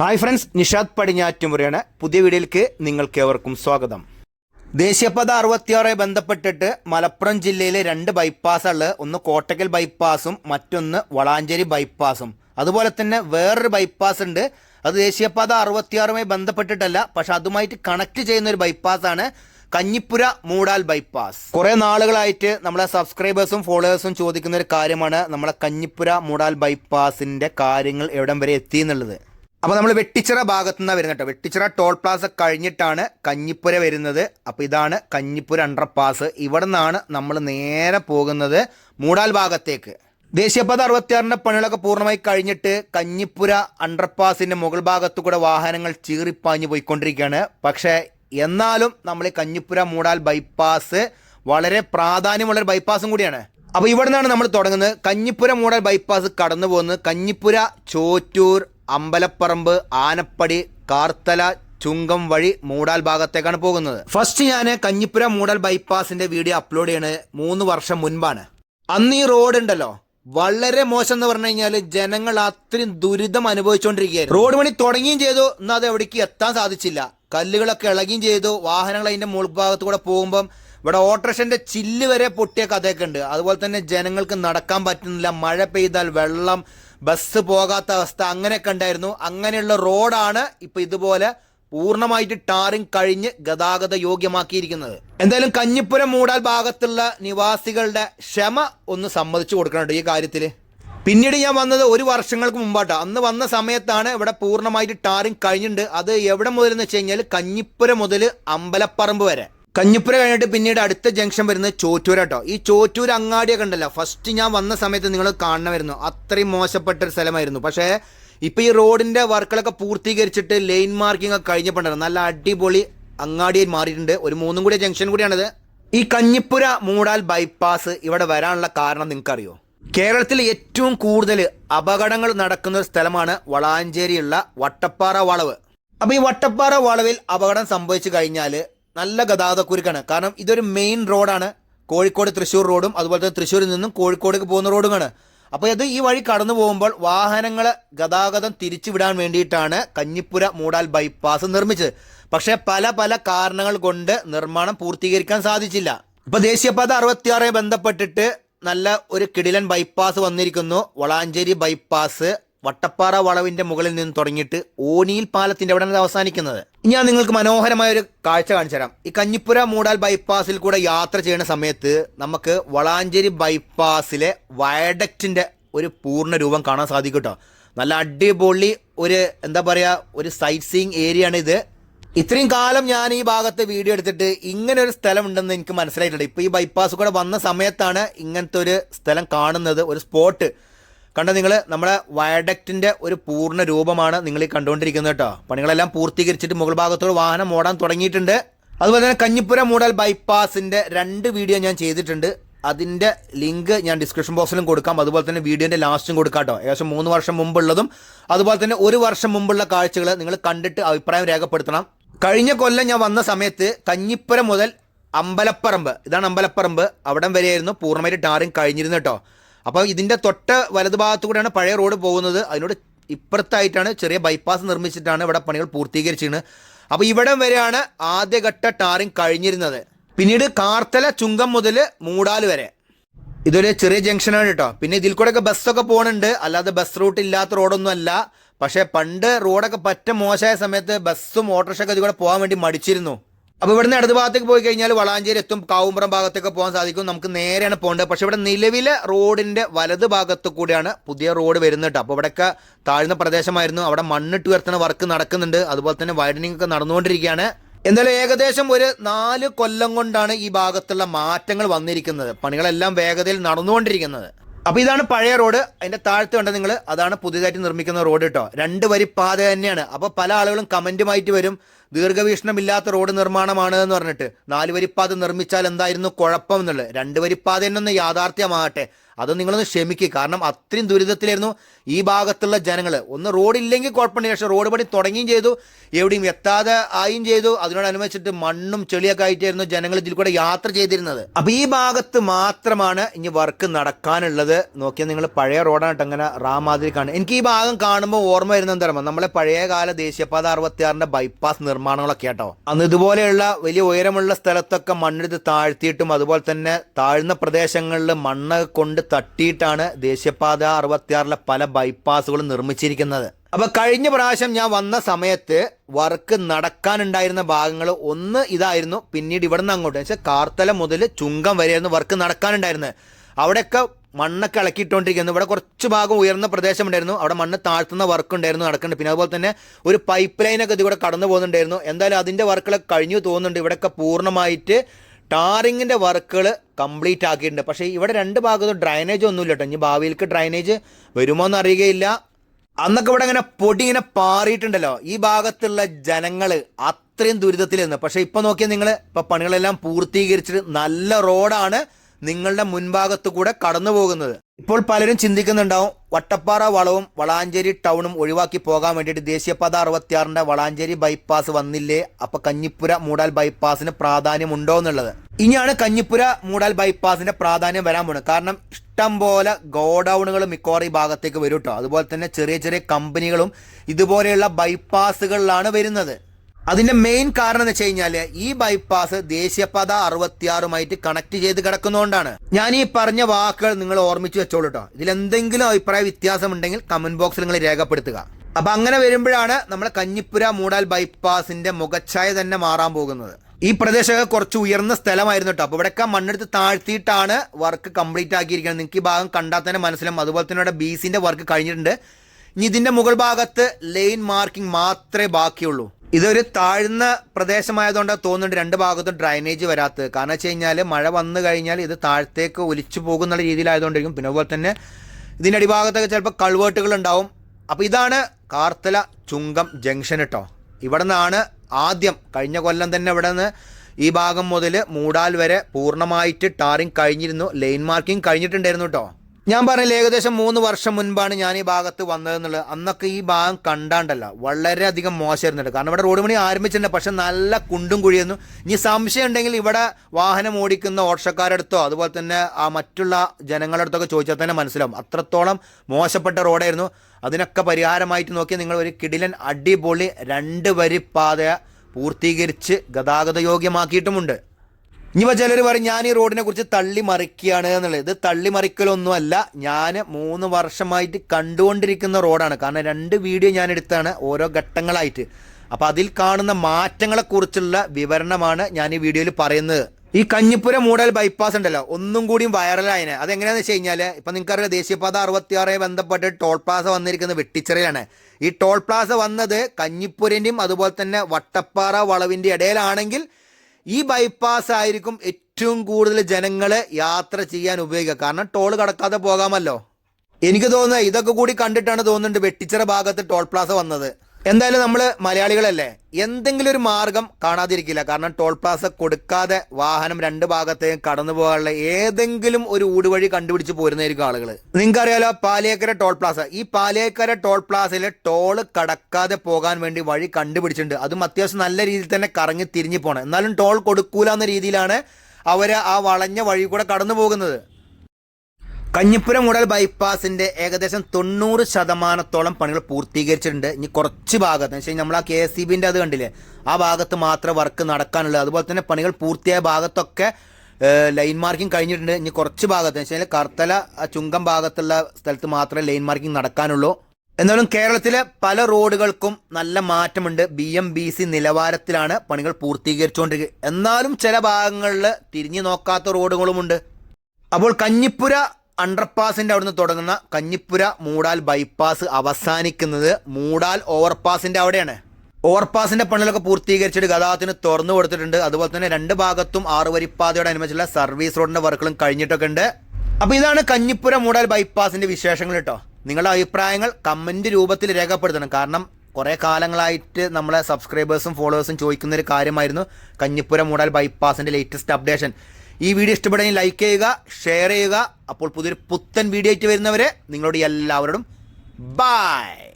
Hi friends Nishad പടിഞ്ഞാറ്റുമുറയാണ്. പുതിയ വീഡിയോയിലേക്ക് നിങ്ങൾക്ക് ഏവർക്കും സ്വാഗതം. ദേശീയപാത അറുപത്തിയാറെ ബന്ധപ്പെട്ടിട്ട് മലപ്പുറം ജില്ലയിലെ രണ്ട് ബൈപ്പാസുള്ളത് ഒന്ന് കോട്ടക്കൽ ബൈപ്പാസും മറ്റൊന്ന് വളാഞ്ചേരി ബൈപ്പാസും. അതുപോലെ തന്നെ വേറൊരു ബൈപ്പാസ് ഉണ്ട്. അത് ദേശീയപാത അറുപത്തിയാറുമായി ബന്ധപ്പെട്ടിട്ടല്ല പക്ഷെ അതുമായിട്ട് കണക്ട് ചെയ്യുന്ന ഒരു ബൈപ്പാസാണ് കഞ്ഞിപ്പുര മൂടാൽ ബൈപ്പാസ്. കുറെ നാളുകളായിട്ട് നമ്മളെ സബ്സ്ക്രൈബേഴ്സും ഫോളോവേഴ്സും ചോദിക്കുന്ന ഒരു കാര്യമാണ് നമ്മളെ കഞ്ഞിപ്പുര മൂടാൽ ബൈപ്പാസിന്റെ കാര്യങ്ങൾ എവിടം വരെ എത്തി എന്നുള്ളത്. അപ്പോൾ നമ്മൾ വെട്ടിച്ചിറ ഭാഗത്തു നിന്നാണ് വരുന്നത് കേട്ടോ. വെട്ടിച്ചിറ ടോൾ പ്ലാസ കഴിഞ്ഞിട്ടാണ് കഞ്ഞിപ്പുര വരുന്നത്. അപ്പോൾ ഇതാണ് കഞ്ഞിപ്പുര അണ്ടർപാസ് ഇവിടെ നിന്നാണ് നമ്മൾ നേരെ പോകുന്നത് മൂടാൽ ഭാഗത്തേക്ക്. ദേശീയപാത അറുപത്തിയാറിന്റെ പണികളൊക്കെ പൂർണമായി കഴിഞ്ഞിട്ട് കഞ്ഞിപ്പുര അണ്ടർപാസിന്റെ മുകൾ ഭാഗത്തു കൂടെ വാഹനങ്ങൾ ചീറിപ്പാഞ്ഞു പോയിക്കൊണ്ടിരിക്കുകയാണ്. പക്ഷേ എന്നാലും നമ്മൾ കഞ്ഞിപ്പുര മൂടാൽ ബൈപ്പാസ് വളരെ പ്രാധാന്യമുള്ള ഒരു ബൈപ്പാസും കൂടിയാണ്. അപ്പോൾ ഇവിടെ നിന്നാണ് നമ്മൾ തുടങ്ങുന്നത്. കഞ്ഞിപ്പുര മൂടാൽ ബൈപ്പാസ് കടന്നു പോകുന്നത് കഞ്ഞിപ്പുര ചോറ്റൂർ അമ്പലപ്പറമ്പ് ആനപ്പടി കാർത്തല ചുങ്കം വഴി മൂടാൽ ഭാഗത്തേക്കാണ് പോകുന്നത്. ഫസ്റ്റ് ഞാൻ കഞ്ഞിപ്പുര മൂടാൽ ബൈപ്പാസിന്റെ വീഡിയോ അപ്ലോഡ് ചെയ്യണത് മൂന്ന് വർഷം മുൻപാണ്. അന്ന് ഈ റോഡ് ഉണ്ടല്ലോ വളരെ മോശം എന്ന് പറഞ്ഞു കഴിഞ്ഞാൽ ജനങ്ങൾ അത്രയും ദുരിതം അനുഭവിച്ചുകൊണ്ടിരിക്കുകയായിരുന്നു റോഡ് പണി തുടങ്ങിയും ചെയ്തു എന്നാൽ അത് എവിടേക്ക് എത്താൻ സാധിച്ചില്ല. കല്ലുകളൊക്കെ ഇളകുകയും ചെയ്തു വാഹനങ്ങൾ അതിന്റെ മുൾഭാഗത്ത് കൂടെ പോകുമ്പം ഇവിടെ ഓട്ടോറിക്ഷന്റെ ചില്ല് വരെ പൊട്ടിയ കഥയൊക്കെ ഉണ്ട്. അതുപോലെ തന്നെ ജനങ്ങൾക്ക് നടക്കാൻ പറ്റുന്നില്ല മഴ പെയ്താൽ വെള്ളം ബസ് പോകാത്ത അവസ്ഥ അങ്ങനെയൊക്കെ ഉണ്ടായിരുന്നു. അങ്ങനെയുള്ള റോഡാണ് ഇപ്പൊ ഇതുപോലെ പൂർണമായിട്ട് ടാറിങ് കഴിഞ്ഞ് ഗതാഗത യോഗ്യമാക്കിയിരിക്കുന്നത്. എന്തായാലും കഞ്ഞിപ്പുരം മൂടാൽ ഭാഗത്തുള്ള നിവാസികളുടെ ക്ഷമ ഒന്ന് സമ്മതിച്ചു കൊടുക്കണം ഈ കാര്യത്തിൽ പിന്നീട് ഞാൻ വന്നത് ഒരു വർഷങ്ങൾക്ക് മുമ്പാട്ടോ. അന്ന് വന്ന സമയത്താണ് ഇവിടെ പൂർണമായിട്ട് ടാറിങ് കഴിഞ്ഞിട്ടുണ്ട്. അത് എവിടെ മുതൽ എന്ന് വെച്ച് കഴിഞ്ഞാൽ കഞ്ഞിപ്പുരം മുതൽ അമ്പലപ്പറമ്പ് വരെ. കഞ്ഞിപ്പുര കഴിഞ്ഞിട്ട് പിന്നീട് അടുത്ത ജംഗ്ഷൻ വരുന്നത് ചോറ്റൂര കേട്ടോ ഈ ചോറ്റൂർ അങ്ങാടിയൊക്കെ ഉണ്ടല്ലോ. ഫസ്റ്റ് ഞാൻ വന്ന സമയത്ത് നിങ്ങൾ കാണണമായിരുന്നു. അത്രയും മോശപ്പെട്ട ഒരു സ്ഥലമായിരുന്നു. പക്ഷേ ഇപ്പൊ ഈ റോഡിന്റെ വർക്കുകളൊക്കെ പൂർത്തീകരിച്ചിട്ട് ലൈൻ മാർക്കിംഗ് ഒക്കെ കഴിഞ്ഞപ്പോണ്ടായിരുന്നു നല്ല അടിപൊളി അങ്ങാടിയായി മാറിയിട്ടുണ്ട്. ഒരു മൂന്നും കൂടി ജംഗ്ഷൻ കൂടിയാണിത്. ഈ കഞ്ഞിപ്പുര മൂടാൽ ബൈപ്പാസ് ഇവിടെ വരാനുള്ള കാരണം നിങ്ങൾക്കറിയോ? കേരളത്തിൽ ഏറ്റവും കൂടുതൽ അപകടങ്ങൾ നടക്കുന്ന ഒരു സ്ഥലമാണ് വളാഞ്ചേരിയുള്ള വട്ടപ്പാറ വളവ്. അപ്പൊ ഈ വട്ടപ്പാറ വളവിൽ അപകടം സംഭവിച്ചു കഴിഞ്ഞാൽ നല്ല ഗതാഗതക്കുരുക്കാണ്. കാരണം ഇതൊരു മെയിൻ റോഡാണ് കോഴിക്കോട് തൃശ്ശൂർ റോഡും അതുപോലെ തന്നെ തൃശ്ശൂരിൽ നിന്നും കോഴിക്കോടേക്ക് പോകുന്ന റോഡുമാണ് അപ്പോൾ ഇത് ഈ വഴി കടന്നു പോകുമ്പോൾ വാഹനങ്ങൾ ഗതാഗതം തിരിച്ചുവിടാൻ വേണ്ടിയിട്ടാണ് കഞ്ഞിപ്പുര മൂടാൽ ബൈപ്പാസ് നിർമ്മിച്ചത്. പക്ഷേ പല പല കാരണങ്ങൾ കൊണ്ട് നിർമ്മാണം പൂർത്തീകരിക്കാൻ സാധിച്ചില്ല. ഇപ്പോൾ ദേശീയപാത അറുപത്തിയാറെ ബന്ധപ്പെട്ടിട്ട് നല്ല ഒരു കിടിലൻ ബൈപ്പാസ് വന്നിരിക്കുന്നു. വളാഞ്ചേരി ബൈപ്പാസ് വട്ടപ്പാറ വളവിന്റെ മുകളിൽ നിന്ന് തുടങ്ങിയിട്ട് ഓനിയിൽ പാലത്തിന്റെ അവിടെ അവസാനിക്കുന്നത്. ഞാൻ നിങ്ങൾക്ക് മനോഹരമായ ഒരു കാഴ്ച കാണിച്ചു തരാം. ഈ കഞ്ഞിപ്പുര മൂടാൽ ബൈപ്പാസിൽ കൂടെ യാത്ര ചെയ്യുന്ന സമയത്ത് നമുക്ക് വളാഞ്ചേരി ബൈപ്പാസിലെ വയഡക്റ്റിന്റെ ഒരു പൂർണ രൂപം കാണാൻ സാധിക്കും കേട്ടോ നല്ല അടിപൊളി ഒരു എന്താ പറയുക ഒരു സൈറ്റ് സീയിങ് ഏരിയ ആണ് ഇത്. ഇത്രയും കാലം ഞാൻ ഈ ഭാഗത്ത് വീഡിയോ എടുത്തിട്ട് ഇങ്ങനെ ഒരു സ്ഥലം ഉണ്ടെന്ന് എനിക്ക് മനസ്സിലായിട്ടുണ്ട്. ഇപ്പോൾ ഈ ബൈപ്പാസ് കൂടെ വന്ന സമയത്താണ് ഇങ്ങനത്തെ ഒരു സ്ഥലം കാണുന്നത് ഒരു സ്പോട്ട് കണ്ട നിങ്ങൾ നമ്മുടെ വയഡക്റ്റിന്റെ ഒരു പൂർണ രൂപമാണ് നിങ്ങൾ ഈ കണ്ടുകൊണ്ടിരിക്കുന്നത് കേട്ടോ. പണികളെല്ലാം പൂർത്തീകരിച്ചിട്ട് മുകൾ ഭാഗത്തോട് വാഹനം ഓടാൻ തുടങ്ങിയിട്ടുണ്ട്. അതുപോലെ തന്നെ കഞ്ഞിപ്പുര മൂടൽ ബൈപ്പാസിന്റെ രണ്ട് വീഡിയോ ഞാൻ ചെയ്തിട്ടുണ്ട്. അതിന്റെ ലിങ്ക് ഞാൻ ഡിസ്ക്രിപ്ഷൻ ബോക്സിലും കൊടുക്കാം. അതുപോലെ തന്നെ വീഡിയോന്റെ ലാസ്റ്റും കൊടുക്കാം കേട്ടോ. ഏകദേശം മൂന്ന് വർഷം മുമ്പുള്ളതും അതുപോലെ തന്നെ ഒരു വർഷം മുമ്പുള്ള കാഴ്ചകൾ നിങ്ങൾ കണ്ടിട്ട് അഭിപ്രായം രേഖപ്പെടുത്തണം. കഴിഞ്ഞ കൊല്ലം ഞാൻ വന്ന സമയത്ത് കഞ്ഞിപ്പുര മുതൽ അമ്പലപ്പറമ്പ് ഇതാണ് അമ്പലപ്പറമ്പ് അവിടം വരെയായിരുന്നു പൂർണമായിട്ട് ടാറിങ് കഴിഞ്ഞിരുന്നു കേട്ടോ. അപ്പോൾ ഇതിന്റെ തൊട്ട് വലതുഭാഗത്തു കൂടെയാണ് പഴയ റോഡ് പോകുന്നത്. അതിനോട് ഇപ്പുറത്തായിട്ടാണ് ചെറിയ ബൈപ്പാസ് നിർമ്മിച്ചിട്ടാണ് ഇവിടെ പണികൾ പൂർത്തീകരിച്ചിരുന്നത്. അപ്പോൾ ഇവിടം വരെയാണ് ആദ്യഘട്ട ടാറിങ് കഴിഞ്ഞിരുന്നത്. പിന്നീട് കാർത്തല ചുങ്കം മുതൽ മൂടാൽ വരെ. ഇതൊരു ചെറിയ ജംഗ്ഷനാണ് കേട്ടോ. പിന്നെ ഇതിൽ കൂടെയൊക്കെ ബസ്സൊക്കെ പോകുന്നുണ്ട് അല്ലാതെ ബസ് റൂട്ട് ഇല്ലാത്ത റോഡൊന്നും അല്ല പക്ഷേ പണ്ട് റോഡൊക്കെ പറ്റ മോശമായ സമയത്ത് ബസ്സും ഓട്ടോറിക്ഷയൊക്കെ ഇതിൽ കൂടെ പോകാൻ വേണ്ടി മടിച്ചിരുന്നു. അപ്പോൾ ഇവിടുന്ന് ഇടത് ഭാഗത്തേക്ക് പോയി കഴിഞ്ഞാൽ വളാഞ്ചേരി എത്തും കാവുമ്പുറം ഭാഗത്തേക്ക് പോകാൻ സാധിക്കും. നമുക്ക് നേരെയാണ് പോകേണ്ടത്. പക്ഷെ ഇവിടെ നിലവിലെ റോഡിന്റെ വലത് ഭാഗത്ത് കൂടിയാണ് പുതിയ റോഡ് വരുന്നത് കേട്ടോ. അപ്പോൾ ഇവിടെയൊക്കെ താഴ്ന്ന പ്രദേശമായിരുന്നു. അവിടെ മണ്ണിട്ട് ഉയർത്തുന്ന വർക്ക് നടക്കുന്നുണ്ട്. അതുപോലെ തന്നെ വൈഡനിങ് ഒക്കെ നടന്നുകൊണ്ടിരിക്കുകയാണ്. എന്തായാലും ഏകദേശം ഒരു നാല് കൊല്ലം കൊണ്ടാണ് ഈ ഭാഗത്തുള്ള മാറ്റങ്ങൾ വന്നിരിക്കുന്നത്. പണികളെല്ലാം വേഗതയിൽ നടന്നുകൊണ്ടിരിക്കുന്നത്. അപ്പോൾ ഇതാണ് പഴയ റോഡ്. അതിന്റെ താഴത്ത് കണ്ട നിങ്ങൾ? അതാണ് പുതിയതായിട്ട് നിർമ്മിക്കുന്ന റോഡ് കേട്ടോ. രണ്ട് വരി പാത തന്നെയാണ്. അപ്പോൾ പല ആളുകളും കമന്റുമായിട്ട് വരും. ദീർഘവീക്ഷണമില്ലാത്ത റോഡ് നിർമ്മാണമാണ് എന്ന് പറഞ്ഞിട്ട് നാല് വരിപ്പാത നിർമ്മിച്ചാൽ എന്തായിരുന്നു കുഴപ്പം എന്നുള്ളത്? രണ്ട് വരിപ്പാത തന്നെ ഒന്ന് യാഥാർത്ഥ്യമാകട്ടെ. അത് നിങ്ങളൊന്ന് ക്ഷമിക്കുക കാരണം അത്രയും ദുരിതത്തിലായിരുന്നു ഈ ഭാഗത്തുള്ള ജനങ്ങൾ ഒന്ന് റോഡില്ലെങ്കിൽ കുഴപ്പമില്ല. പക്ഷേ റോഡ് പണി തുടങ്ങുകയും ചെയ്തു. എവിടെയും എത്താതെ ആയും ചെയ്തു. അതിനോടനുബന്ധിച്ചിട്ട് മണ്ണും ചെളിയൊക്കെ ആയിട്ടായിരുന്നു ജനങ്ങൾ ഇതിൽ കൂടെ യാത്ര ചെയ്തിരുന്നത്. അപ്പോൾ ഈ ഭാഗത്ത് മാത്രമാണ് ഇനി വർക്ക് നടക്കാനുള്ളത്. നോക്കിയാൽ നിങ്ങൾ പഴയ റോഡാണ് അങ്ങനെ റാമാതിരി കാണുന്നത്. എനിക്ക് ഈ ഭാഗം കാണുമ്പോൾ ഓർമ്മ വരുന്നത് എന്താ നമ്മളെ പഴയകാല ദേശീയപാത അറുപത്തിയാറിന്റെ ബൈപ്പാസ് നിർമ്മാണങ്ങളൊക്കെ കേട്ടോ അന്ന് ഇതുപോലെയുള്ള വലിയ ഉയരമുള്ള സ്ഥലത്തൊക്കെ മണ്ണെടുത്ത് താഴ്ത്തിയിട്ടും അതുപോലെ തന്നെ താഴ്ന്ന പ്രദേശങ്ങളിൽ മണ്ണ് കൊണ്ട് തട്ടിയിട്ടാണ് ദേശീയപാത അറുപത്തിയാറിലെ പല ബൈപ്പാസുകളും നിർമ്മിച്ചിരിക്കുന്നത്. അപ്പൊ കഴിഞ്ഞ പ്രാവശ്യം ഞാൻ വന്ന സമയത്ത് വർക്ക് നടക്കാനുണ്ടായിരുന്ന ഭാഗങ്ങൾ ഒന്ന് ഇതായിരുന്നു പിന്നീട് ഇവിടുന്ന് അങ്ങോട്ട്. വെച്ചാൽ കാർത്തല മുതൽ ചുങ്കം വരെയായിരുന്നു വർക്ക് നടക്കാനുണ്ടായിരുന്നത്. അവിടെയൊക്കെ മണ്ണൊക്കെ ഇളക്കിയിട്ടുകൊണ്ടിരിക്കുന്നു ഇവിടെ കുറച്ച് ഭാഗം ഉയർന്ന പ്രദേശമുണ്ടായിരുന്നു. അവിടെ മണ്ണ് താഴ്ത്തുന്ന വർക്ക് ഉണ്ടായിരുന്നു നടക്കുന്നുണ്ട്. പിന്നെ അതുപോലെ തന്നെ ഒരു പൈപ്പ് ലൈനൊക്കെ ഇതിവിടെ കടന്നു പോകുന്നുണ്ടായിരുന്നു. എന്തായാലും അതിന്റെ വർക്കുകളൊക്കെ കഴിഞ്ഞു തോന്നുന്നുണ്ട്. ഇവിടെയൊക്കെ പൂർണമായിട്ട് ടാറിങ്ങിന്റെ വർക്കുകൾ കംപ്ലീറ്റ് ആക്കിയിട്ടുണ്ട്. പക്ഷേ ഇവിടെ രണ്ട് ഭാഗത്തും ഡ്രൈനേജ് ഒന്നുമില്ല കേട്ടോ. ഇനി ഭാവിയിലേക്ക് ഡ്രൈനേജ് വരുമോ എന്ന് അറിയുകയില്ല. അന്നൊക്കെ ഇവിടെ ഇങ്ങനെ പൊടി ഇങ്ങനെ പാറിയിട്ടുണ്ടല്ലോ. ഈ ഭാഗത്തുള്ള ജനങ്ങൾ അത്രയും ദുരിതത്തിലിരുന്നു പക്ഷേ ഇപ്പം നോക്കിയാൽ നിങ്ങൾ ഇപ്പം പണികളെല്ലാം പൂർത്തീകരിച്ചിട്ട് നല്ല റോഡാണ് നിങ്ങളുടെ മുൻഭാഗത്തു കൂടെ കടന്നു പോകുന്നത് ഇപ്പോൾ പലരും ചിന്തിക്കുന്നുണ്ടാവും വട്ടപ്പാറ വളവും വളാഞ്ചേരി ടൗണും ഒഴിവാക്കി പോകാൻ വേണ്ടിയിട്ട് ദേശീയപാത അറുപത്തിയാറിന്റെ വളാഞ്ചേരി ബൈപ്പാസ് വന്നില്ലേ? അപ്പൊ കഞ്ഞിപ്പുര മൂടാൽ ബൈപ്പാസിന് പ്രാധാന്യം ഉണ്ടോ എന്നുള്ളത് ഇനിയാണ് കഞ്ഞിപ്പുര മൂടാൽ ബൈപ്പാസിന്റെ പ്രാധാന്യം വരാൻ പോകുന്നത് കാരണം ഇഷ്ടം പോലെ ഗോഡൌണുകൾ മിക്കവാറും ഈ ഭാഗത്തേക്ക് വരും കേട്ടോ അതുപോലെ തന്നെ ചെറിയ ചെറിയ കമ്പനികളും ഇതുപോലെയുള്ള ബൈപ്പാസുകളിലാണ് വരുന്നത്. അതിന്റെ മെയിൻ കാരണം എന്ന് വെച്ച് കഴിഞ്ഞാൽ ഈ ബൈപ്പാസ് ദേശീയപാത അറുപത്തിയാറുമായിട്ട് കണക്ട് ചെയ്ത് കിടക്കുന്നതുകൊണ്ടാണ് ഞാൻ ഈ പറഞ്ഞ വാക്കുകൾ നിങ്ങൾ ഓർമ്മിച്ച് വെച്ചോളൂ കേട്ടോ ഇതിൽ എന്തെങ്കിലും അഭിപ്രായ വ്യത്യാസം ഉണ്ടെങ്കിൽ കമന്റ് ബോക്സിൽ നിങ്ങൾ രേഖപ്പെടുത്തുക. അപ്പൊ അങ്ങനെ വരുമ്പോഴാണ് നമ്മൾ കഞ്ഞിപ്പുര മൂടാൽ ബൈപ്പാസിന്റെ മുഖച്ഛായ തന്നെ മാറാൻ പോകുന്നത്. ഈ പ്രദേശമൊക്കെ കുറച്ച് ഉയർന്ന സ്ഥലമായിരുന്നു കേട്ടോ അപ്പോൾ ഇവിടെയൊക്കെ മണ്ണെടുത്ത് താഴ്ത്തിയിട്ടാണ് വർക്ക് കംപ്ലീറ്റ് ആക്കിയിരിക്കുന്നത്. നിങ്ങൾക്ക് ഈ ഭാഗം കണ്ടാൽ തന്നെ മനസ്സിലാവും. അതുപോലെ തന്നെ ഇവിടെ ബീസിന്റെ വർക്ക് കഴിഞ്ഞിട്ടുണ്ട്. ഇനി ഇതിന്റെ മുകൾ ഭാഗത്ത് ലൈൻ മാർക്കിംഗ് മാത്രമേ ബാക്കിയുള്ളൂ. ഇതൊരു താഴ്ന്ന പ്രദേശമായതുകൊണ്ട് തോന്നുന്നുണ്ട് രണ്ട് ഭാഗത്തും ഡ്രൈനേജ് വരാത്തത്. കാരണം വെച്ച് കഴിഞ്ഞാൽ മഴ വന്നു കഴിഞ്ഞാൽ ഇത് താഴത്തേക്ക് ഒലിച്ചു പോകുന്ന രീതിയിലായതുകൊണ്ടിരിക്കും. പിന്നെ അതുപോലെ തന്നെ ഇതിന്റെ അടിഭാഗത്തൊക്കെ ചിലപ്പോൾ കൾവേട്ടുകൾ ഉണ്ടാവും അപ്പോൾ ഇതാണ് കാർത്തല ചുങ്കം ജംഗ്ഷൻ കേട്ടോ ഇവിടെ നിന്നാണ് ആദ്യം കഴിഞ്ഞ കൊല്ലം തന്നെ ഇവിടെ നിന്ന് ഈ ഭാഗം മുതൽ മൂടാൽ വരെ പൂർണമായിട്ട് ടാറിങ് കഴിഞ്ഞിരുന്നു. ലൈൻ മാർക്കിംഗ് കഴിഞ്ഞിട്ടുണ്ടായിരുന്നു കേട്ടോ ഞാൻ പറഞ്ഞില്ല ഏകദേശം മൂന്ന് വർഷം മുൻപാണ് ഞാൻ ഈ ഭാഗത്ത് വന്നതെന്നുള്ളത്. അന്നൊക്കെ ഈ ഭാഗം കണ്ടാണ്ടല്ല വളരെയധികം മോശമായിരുന്നുണ്ട് കാരണം ഇവിടെ റോഡ് പണി ആരംഭിച്ചിട്ടുണ്ട് പക്ഷെ നല്ല കുണ്ടും കുഴിയുന്നു. ഇനി സംശയം ഉണ്ടെങ്കിൽ ഇവിടെ വാഹനം ഓടിക്കുന്ന ഓട്ടക്കാരടുത്തോ അതുപോലെ തന്നെ ആ മറ്റുള്ള ജനങ്ങളുടെ അടുത്തൊക്കെ ചോദിച്ചാൽ തന്നെ മനസ്സിലാവും. അത്രത്തോളം മോശപ്പെട്ട റോഡായിരുന്നു. അതിനൊക്കെ പരിഹാരമായിട്ട് നോക്കി നിങ്ങൾ ഒരു കിടിലൻ അടിപൊളി രണ്ട് വരി പാത പൂർത്തീകരിച്ച് ഗതാഗത യോഗ്യമാക്കിയിട്ടുമുണ്ട് ഇനിയിപ്പോൾ ചിലർ പറയും ഞാൻ ഈ റോഡിനെ കുറിച്ച് തള്ളി മറിക്കുകയാണ് എന്നുള്ളത്. ഇത് തള്ളി മറിക്കലൊന്നുമല്ല ഞാൻ മൂന്ന് വർഷമായിട്ട് കണ്ടുകൊണ്ടിരിക്കുന്ന റോഡാണ്. കാരണം രണ്ട് വീഡിയോ ഞാൻ എടുത്താണ് ഓരോ ഘട്ടങ്ങളായിട്ട്. അപ്പോൾ അതിൽ കാണുന്ന മാറ്റങ്ങളെക്കുറിച്ചുള്ള വിവരണമാണ് ഞാൻ ഈ വീഡിയോയിൽ പറയുന്നത്. ഈ കഞ്ഞിപ്പുരം മൂടൽ ബൈപ്പാസ് ഉണ്ടല്ലോ. ഒന്നും കൂടിയും വൈറലായതിനെ അതെങ്ങനെയാണെന്ന് വെച്ച് കഴിഞ്ഞാൽ ഇപ്പം നിങ്ങൾക്കറിയാം ദേശീയപാത അറുപത്തിയാറെ ബന്ധപ്പെട്ട് ടോൾ പ്ലാസ വന്നിരിക്കുന്നത് വെട്ടിച്ചിറയിലാണ്. ഈ ടോൾ പ്ലാസ വന്നത് കഞ്ഞിപ്പുരന്റെയും അതുപോലെ തന്നെ വട്ടപ്പാറ വളവിന്റെ ഇടയിലാണെങ്കിൽ ഈ ബൈപ്പാസ് ആയിരിക്കും ഏറ്റവും കൂടുതൽ ജനങ്ങൾ യാത്ര ചെയ്യാൻ ഉപയോഗിക്കുക. കാരണം ടോൾ കടക്കാതെ പോകാമല്ലോ. എനിക്ക് തോന്നുന്നത് ഇതൊക്കെ കൂടി കണ്ടിട്ടാണ് തോന്നുന്നുണ്ട് വെട്ടിച്ചിറ ഭാഗത്ത് ടോൾ പ്ലാസ വന്നത്. എന്തായാലും നമ്മൾ മലയാളികളല്ലേ എന്തെങ്കിലും ഒരു മാർഗം കാണാതിരിക്കില്ല. കാരണം ടോൾ പ്ലാസ കൊടുക്കാതെ വാഹനം രണ്ട് ഭാഗത്തേയും കടന്നു പോകാനുള്ള ഏതെങ്കിലും ഒരു ഊടുവഴി കണ്ടുപിടിച്ച് പോരുന്നതായിരിക്കും ആളുകൾ നിങ്ങൾക്കറിയാലോ പാലിയേക്കര ടോൾ പ്ലാസ. ഈ പാലിയേക്കര ടോൾ പ്ലാസയിൽ ടോൾ കടക്കാതെ പോകാൻ വേണ്ടി വഴി കണ്ടുപിടിച്ചിട്ടുണ്ട്. അതും അത്യാവശ്യം നല്ല രീതിയിൽ തന്നെ കറങ്ങി തിരിഞ്ഞു പോകണം എന്നാലും ടോൾ കൊടുക്കൂല എന്ന രീതിയിലാണ് അവർ ആ വളഞ്ഞ വഴി കൂടെ കടന്നു പോകുന്നത്. കഞ്ഞിപ്പുരം മുടൽ ബൈപ്പാസിന്റെ ഏകദേശം തൊണ്ണൂറ് ശതമാനത്തോളം പണികൾ പൂർത്തീകരിച്ചിട്ടുണ്ട്. ഇനി കുറച്ച് ഭാഗത്ത് എന്ന് വെച്ചാൽ നമ്മൾ ആ കെ സി ബിന്റെ അത് കണ്ടില്ലേ? ആ ഭാഗത്ത് മാത്രം വർക്ക് നടക്കാനുള്ളൂ അതുപോലെ തന്നെ പണികൾ പൂർത്തിയായ ഭാഗത്തൊക്കെ ലൈൻ മാർക്കിംഗ് കഴിഞ്ഞിട്ടുണ്ട്. ഇനി കുറച്ച് ഭാഗത്ത് എന്ന് വെച്ചാൽ കർത്തല ചുങ്കം ഭാഗത്തുള്ള സ്ഥലത്ത് മാത്രമേ ലൈൻ മാർക്കിംഗ് നടക്കാനുള്ളൂ. എന്നാലും കേരളത്തിലെ പല റോഡുകൾക്കും നല്ല മാറ്റമുണ്ട്. ബി എം ബി സി നിലവാരത്തിലാണ് പണികൾ പൂർത്തീകരിച്ചുകൊണ്ടിരിക്കുക. എന്നാലും ചില ഭാഗങ്ങളിൽ തിരിഞ്ഞു നോക്കാത്ത റോഡുകളുമുണ്ട്. അപ്പോൾ കഞ്ഞിപ്പുര അണ്ടർപാസിന്റെ അവിടുന്ന് തുടങ്ങുന്ന കഞ്ഞിപ്പുര മൂടാൽ ബൈപ്പാസ് അവസാനിക്കുന്നത് മൂടാൽ ഓവർപാസിന്റെ അവിടെയാണ്. ഓവർപാസിന്റെ പണികളൊക്കെ പൂർത്തീകരിച്ചിട്ട് ഗതാഗതത്തിന് തുറന്നു കൊടുത്തിട്ടുണ്ട്. അതുപോലെ തന്നെ രണ്ട് ഭാഗത്തും ആറുവരിപ്പാതയോട് അനുബന്ധിച്ചുള്ള സർവീസ് റോഡിന്റെ വർക്കുകളും കഴിഞ്ഞിട്ടൊക്കെ ഉണ്ട്. അപ്പൊ ഇതാണ് കഞ്ഞിപ്പുര മൂടാൽ ബൈപ്പാസിന്റെ വിശേഷങ്ങൾ കേട്ടോ. നിങ്ങളുടെ അഭിപ്രായങ്ങൾ കമന്റ് രൂപത്തിൽ രേഖപ്പെടുത്തണം. കാരണം കുറേ കാലങ്ങളായിട്ട് നമ്മളെ സബ്സ്ക്രൈബേഴ്സും ഫോളോവേഴ്സും ചോദിക്കുന്ന ഒരു കാര്യമായിരുന്നു കഞ്ഞിപ്പുര മൂടാൽ ബൈപ്പാസിന്റെ ലേറ്റസ്റ്റ് അപ്ഡേഷൻ ഈ വീഡിയോ ഇഷ്ടപ്പെടുകയും ലൈക്ക് ചെയ്യുക ഷെയർ ചെയ്യുക. അപ്പോൾ പുതിയൊരു പുത്തൻ വീഡിയോ ആയിട്ട് വരുന്നവരെ നിങ്ങളോട് എല്ലാവരോടും ബായ്